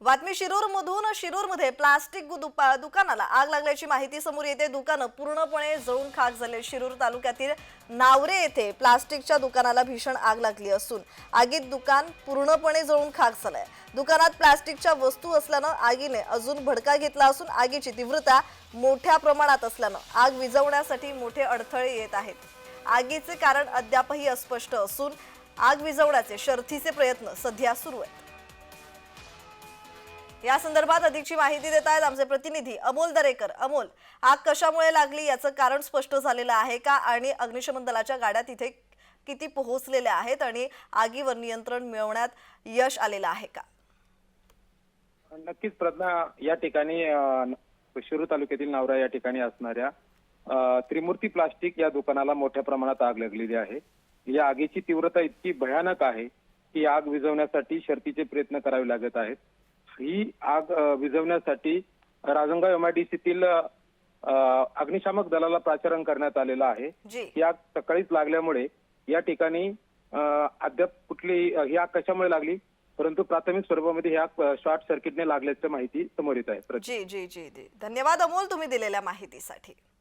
बातमी शिरूर मधून शिरूरमध्ये प्लास्टिक दुपा- दुकानाला आग लागल्याची माहिती समोर येते. दुकानं पूर्णपणे जळून खाक झाले. शिरूर तालुक्यातील नावरे येथे प्लास्टिकच्या दुकानाला भीषण आग लागली असून आगीत दुकान पूर्णपणे जळून खाक झालंय. दुकानात प्लास्टिकच्या वस्तू असल्यानं आगीने अजून भडका घेतला असून आगीची तीव्रता मोठ्या प्रमाणात असल्यानं आग विझवण्यासाठी मोठे अडथळे येत आहेत. आगीचे कारण अद्यापही अस्पष्ट असून आग विझवण्याचे शर्थीचे प्रयत्न सध्या सुरू आहेत. या संदर्भात अधिकची माहिती देत आहेत आमचे प्रतिनिधी अमोल दरेकर. अमोल आग कशामुळे लागली याचं कारण स्पष्ट झालेलं आहे का? आणि अग्निशमन दलाच्या गाड्या तिथे किती पोहोचलेल्या आहेत आणि आगीवर नियंत्रण मिळवण्यात यश आलेलं आहे का? नक्कीच प्रज्ञा या ठिकाणी शिरू शिरूर तालुक्यातील नावरा या ठिकाणी असणाऱ्या त्रिमूर्ती प्लास्टिक या दुकानाला मोठ्या प्रमाणात आग लागलेली आहे. या आगीची तीव्रता इतकी भयानक आहे की आग विझवण्यासाठी शर्तीचे प्रयत्न करावे लागत आहेत. ही आग विझवण्यासाठी राजंगाव एमआयडीसीतील अग्निशामक दलाला प्राचारण करण्यात आलेलं आहे. ही आग सकाळीच लागल्यामुळे या ठिकाणी अद्याप कुठली ही आग कशामुळे लागली? परंतु प्राथमिक स्वरूपामध्ये ही आग अ, शॉर्ट सर्किटने लागल्याची माहिती समोर येत आहे. जी जी जी. धन्यवाद अमोल तुम्ही दिलेल्या माहितीसाठी.